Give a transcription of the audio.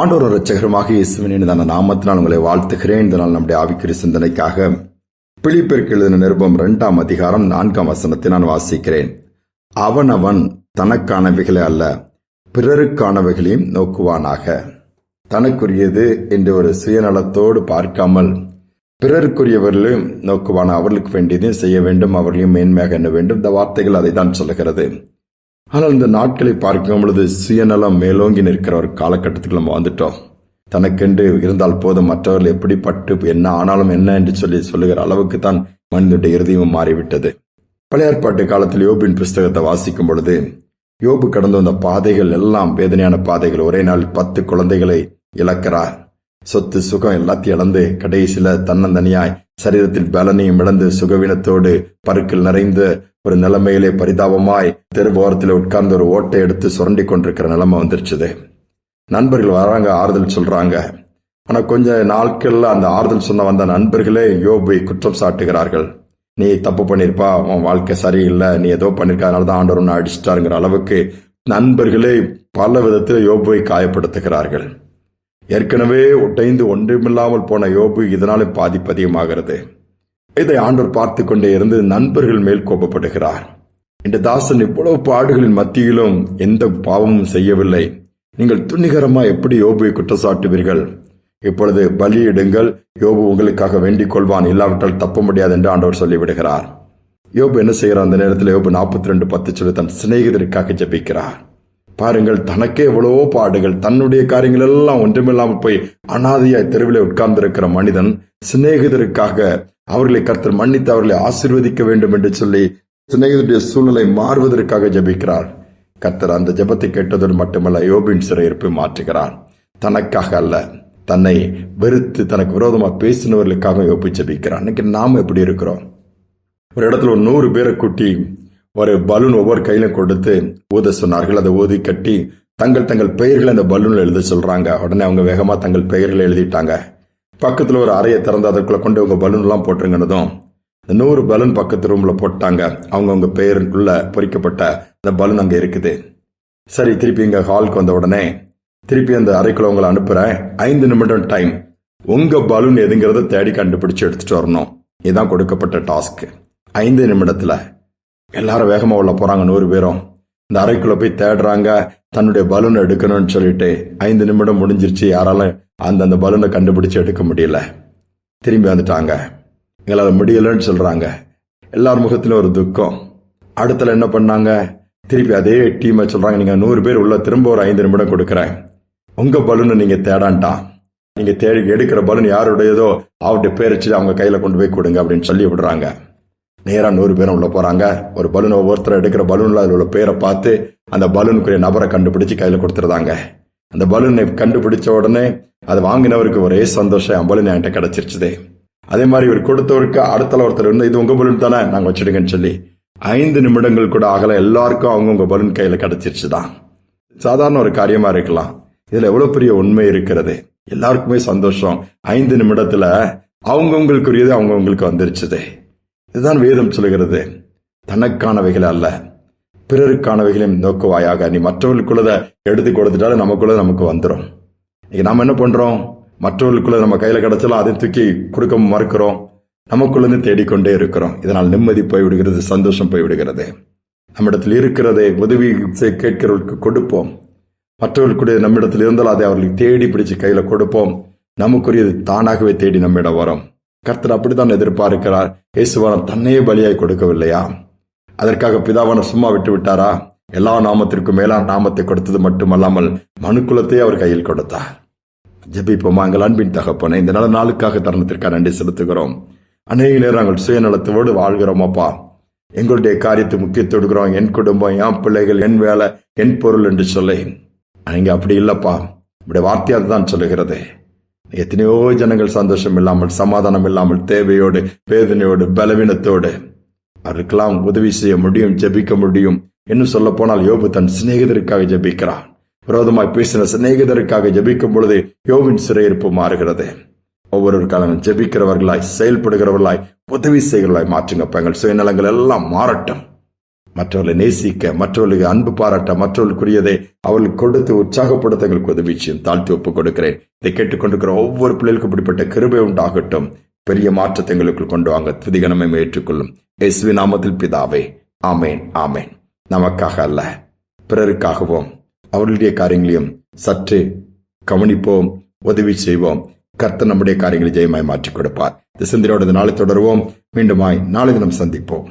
ஆண்டோர் ரச்சகரமாக இயேசுவின் இனிதான நாமத்தினால் உங்களை வாழ்த்துகிறேன். இந்த நாள் நம்முடைய ஆவிக்குரிய சிந்தனைக்காக பிழிப்பிற்கு எழுதின நிருபம் இரண்டாம் அதிகாரம் நான்காம் வசனத்தை நான் வாசிக்கிறேன். அவன் அவன் தனக்கானவைகளை அல்ல பிறருக்கானவைகளையும் நோக்குவானாக. தனக்குரியது என்று ஒரு சுயநலத்தோடு பார்க்காமல் பிறருக்குரியவர்களையும் நோக்குவான. அவர்களுக்கு வேண்டியதையும் செய்ய வேண்டும் அவர்களையும் மேன்மையாக எண்ண வேண்டும். இந்த வார்த்தைகள் அதை தான் சொல்லுகிறது. ஆனால் இந்த நாட்களை பார்க்கும் பொழுது சுயநலம் மேலோங்கி நிற்கிற ஒரு காலகட்டத்துக்கு நம்ம வந்துட்டோம். தனக்கென்று இருந்தால் போதும் மற்றவர்கள் எப்படிப்பட்டு என்ன ஆனாலும் என்ன என்று சொல்லி சொல்லுகிற அளவுக்கு தான் மனிதனுடைய இறுதியும் மாறிவிட்டது. பழையாற்பாட்டு காலத்தில் யோபின் புஸ்தகத்தை வாசிக்கும் பொழுது யோபு கடந்து வந்த பாதைகள் எல்லாம் வேதனையான பாதைகள். ஒரே நாள் பத்து குழந்தைகளை இழக்கிறார். சொத்து சுகம் எல்லாத்தையும் இழந்து கடைசியில தன்னந்தனியாய் சரீரத்தில் பலனையும் இழந்து சுகவீனத்தோடு பருக்கில் நிறைந்த ஒரு நிலைமையிலே பரிதாபமாய் தெருவோரத்தில் உட்கார்ந்து ஒரு ஓட்டை எடுத்து சுரண்டி கொண்டிருக்கிற நிலைமை வந்துருச்சுது. நண்பர்கள் வராங்க ஆறுதல் சொல்றாங்க. ஆனா கொஞ்ச நாட்கள்ல அந்த ஆறுதல் சொன்ன வந்த நண்பர்களே யோபை குற்றம் சாட்டுகிறார்கள். நீ தப்பு பண்ணியிருப்பா உன் வாழ்க்கை சரியில்லை நீ ஏதோ பண்ணிருக்க அதனால தான் ஆண்டவர் ஒன்று அடிச்சிட்டாருங்கிற அளவுக்கு நண்பர்களே பல விதத்தில் யோபுவை காயப்படுத்துகிறார்கள். ஏற்கனவே உடைந்து ஒன்றுமில்லாமல் போன யோபு இதனாலே பாதிப்பு அதிகமாகிறது. இதை ஆண்டவர் பார்த்து கொண்டே இருந்து நண்பர்கள் மேல் கோபப்படுகிறார். இந்த தாசன் இவ்வளவு பாடுகளின் மத்தியிலும் எந்த பாவமும் செய்யவில்லை. நீங்கள் துணிகரமா எப்படி யோபுவை குற்றச்சாட்டுவீர்கள்? இப்பொழுது பலியிடுங்கள். யோபு உங்களுக்காக வேண்டிக் கொள்வான். இல்லாவிட்டால் தப்ப முடியாது என்று ஆண்டவர் சொல்லிவிடுகிறார். யோபு என்ன செய்கிறார்? அந்த நேரத்தில் யோபு நாற்பத்தி ரெண்டு பத்து சொல்லி தன் சிநேகிதருக்காக ஜெபிக்கிறார். பாருங்கள் தனக்கே எவ்வளவோ பாடுகள் தன்னுடைய காரியங்கள் எல்லாம் ஒன்றுமில்லாமல் போய் அனாதையாய் தெருவில் உட்கார்ந்திருக்கிற மனிதன் சிநேகிதருக்காக அவர்களை கர்த்தர் மன்னித்து அவர்களை ஆசிர்வதிக்க வேண்டும் என்று சொல்லி சிநேகிதருடைய சூழ்நிலை மாறுவதற்காக ஜெபிக்கிறார். கர்த்தர் அந்த ஜெபத்தை கேட்டதோடு மட்டுமல்ல யோபின் சிறையிருப்பை மாற்றுகிறார். தனக்காக அல்ல தன்னை வெறுத்து தனக்கு விரோதமாக பேசினவர்களுக்காக யோபி ஜெபிக்கிறார். இன்னைக்கு நாம் எப்படி இருக்கிறோம்? ஒரு இடத்துல ஒரு நூறு பேரை கூட்டி ஒரு பலூன் ஒவ்வொரு கையிலும் கொடுத்து ஊத சொன்னார்கள். அதை ஊதி கட்டி தங்கள் தங்கள் பெயர்களை அந்த பலூனில் எழுத சொல்றாங்க. உடனே அவங்க வேகமாக தங்கள் பெயர்களை எழுதிட்டாங்க. பக்கத்தில் ஒரு அறையை திறந்து அதற்குள்ளே கொண்டு உங்கள் பலூன்லாம் எல்லாம் போட்டுருங்கனதும் இந்த நூறு பலூன் பக்கத்து ரூமில் போட்டாங்க. அவங்கவுங்க அவங்க பெயருக்குள்ள பொறிக்கப்பட்ட அந்த பலூன் அங்கே இருக்குது. சரி திருப்பி இங்கே ஹாலுக்கு வந்த உடனே திருப்பி அந்த அறைக்குள்ள உங்களை அனுப்புகிறேன் ஐந்து நிமிடம் டைம் உங்கள் பலூன் எதுங்கிறத தேடி கண்டுபிடிச்சு எடுத்துட்டு வரணும். இதுதான் கொடுக்கப்பட்ட டாஸ்க்கு. ஐந்து நிமிடத்தில். எல்லாரும் வேகமாக உள்ள போகிறாங்க நூறு பேரும். இந்த அறைக்குள்ள போய் தேடுறாங்க. தன்னுடைய பலூனை எடுக்கணும்னு சொல்லிட்டு ஐந்து நிமிடம் முடிஞ்சிருச்சு. யாராலும் அந்த அந்த பலூனை கண்டுபிடிச்சு எடுக்க முடியல. திரும்பி வந்துட்டாங்க. எங்களால் முடியலன்னு சொல்றாங்க. எல்லார் முகத்திலும் ஒரு துக்கம். அடுத்தல என்ன பண்ணாங்க? திருப்பி அதே டீமை சொல்றாங்க. நீங்க நூறு பேர் உள்ள திரும்ப ஒரு ஐந்து நிமிடம் கொடுக்குறேன். உங்க பலூனை நீங்க தேடான்ட்டான் நீங்க தேடி எடுக்கிற பலூன் யாருடையதோ அவர்கிட்ட பேர் வச்சு அவங்க கையில கொண்டு போய் கொடுங்க அப்படின்னு சொல்லி விடுறாங்க. நேராக நூறு பேரும் உள்ளே போகிறாங்க ஒரு பலூன் ஒவ்வொருத்தர் எடுக்கிற பலூனில் அதில் உள்ள பேரை பார்த்து அந்த பலூனுக்குரிய நபரை கண்டுபிடிச்சி கையில் கொடுத்துருந்தாங்க அந்த பலூனை கண்டுபிடிச்ச உடனே அதை வாங்கினவருக்கு ஒரே சந்தோஷம் என் பலூன் என்கிட்ட கிடைச்சிருச்சுதே. அதே மாதிரி இவர் கொடுத்தவருக்கு அடுத்தல ஒருத்தர் இருந்து இது உங்கள் பலூன் தானே நாங்கள் வச்சுடுங்கன்னு சொல்லி. ஐந்து நிமிடங்கள் கூட ஆகல எல்லாருக்கும் அவங்கவுங்க பலூன் கையில் கிடச்சிருச்சு தான் சாதாரண ஒரு காரியமாக இருக்கலாம். இதில் எவ்வளோ பெரிய உண்மை இருக்கிறது? எல்லாருக்குமே சந்தோஷம். ஐந்து நிமிடத்தில் அவங்கவுங்களுக்குரியது அவங்கவுங்களுக்கு வந்துருச்சுதே. இதுதான் வேதம் சொல்கிறது தனக்கானவைகள் அல்ல. பிறருக்கானவைகளையும் நோக்குவாயாக. நீ மற்றவர்களுக்குள்ளதை எடுத்து கொடுத்துட்டாலும் நமக்குள்ள நமக்கு வந்துடும் இன்னைக்கு நாம் என்ன பண்ணுறோம் மற்றவர்களுக்குள்ள நம்ம கையில் கிடைச்சாலும் அதை தூக்கி கொடுக்க மறுக்கிறோம். நமக்குள்ளேருந்து தேடிக்கொண்டே இருக்கிறோம். இதனால் நிம்மதி போய்விடுகிறது சந்தோஷம் போய்விடுகிறது. நம்மிடத்தில் இருக்கிறதை உதவி கேட்கிறவர்களுக்கு கொடுப்போம். மற்றவர்களுக்குடைய நம்மிடத்தில் இருந்தால் அதை அவர்களுக்கு தேடி பிடிச்சு கையில் கொடுப்போம். நமக்குரியது தானாகவே தேடி நம்மிடம் வரும். கர்த்தர் அப்படித்தான் எதிர்பார்க்கிறார். இயேசுவான தன்னையே பலியாய் கொடுக்கவில்லையா? அதற்காக பிதாவான சும்மா விட்டு விட்டாரா? எல்லா நாமத்திற்கும் மேலான நாமத்தை கொடுத்தது மட்டுமல்லாமல் மனுக்குலத்தை அவர் கையில் கொடுத்தார். ஜபிப்போமா எங்கள் அன்பின் தகப்பனை இந்த நல்ல நாளுக்காக தருணத்திற்காக நன்றி செலுத்துகிறோம். அநேக நேரம் நாங்கள் சுயநலத்தோடு வாழ்கிறோம் அப்பா. எங்களுடைய காரியத்தை முக்கியத்துவம் என் குடும்பம் என் பிள்ளைகள் என் வேலை என் பொருள் என்று சொல்லி. நீங்கள் அப்படி இல்லைப்பா. இப்படி வார்த்தையாக தான் சொல்லுகிறது. எத்தனையோ ஜனங்கள் சந்தோஷம் இல்லாமல் சமாதானம் இல்லாமல் தேவையோடு வேதனையோடு பலவீனத்தோடு அவருக்கெல்லாம் உதவி செய்ய முடியும் ஜெபிக்க முடியும் இன்னும் சொல்ல போனால் யோபு தன் சிநேகிதருக்காக ஜெபிக்கிறான். விரோதமாய் பேசின சிநேகிதருக்காக ஜபிக்கும் பொழுது யோவின் சிறையிருப்பு மாறுகிறது. ஒவ்வொரு காலம் ஜெபிக்கிறவர்களாய் செயல்படுகிறவர்களாய் உதவி செய்கிறவர்களாய் மாற்றுங்க எங்கள் சுயநலங்கள் எல்லாம் மாறட்டும். மற்றவர்களை நேசிக்க மற்றவர்களுக்கு அன்பு பாராட்ட மற்றவர்களுக்குரியதை அவர்களுக்கு கொடுத்து உற்சாகப்படுத்த எங்களுக்கு உதவி செய்யும் தாழ்த்தி ஒப்புக் கொடுக்கிறேன். இதை கேட்டுக்கொண்டிருக்கிற ஒவ்வொரு பிள்ளைகளுக்கும் இப்படிப்பட்ட கிருபை உண்டாகட்டும். பெரிய மாற்றத்தை எங்களுக்குள் கொண்டு வாங்க. துதிகணமே ஏற்றுக்கொள்ளும். எஸ்வி நாமத்தில் பிதாவே ஆமேன் ஆமேன். நமக்காக அல்ல பிறருக்காகவும் அவர்களுடைய காரியங்களையும் சற்று கவனிப்போம் உதவி செய்வோம். கர்த்த நம்முடைய காரியங்களை ஜெயமாய் மாற்றிக் கொடுப்பார். இந்த சிந்தனையோடு நாளை தொடருவோம். மீண்டுமாய் நாளை தினம் சந்திப்போம்.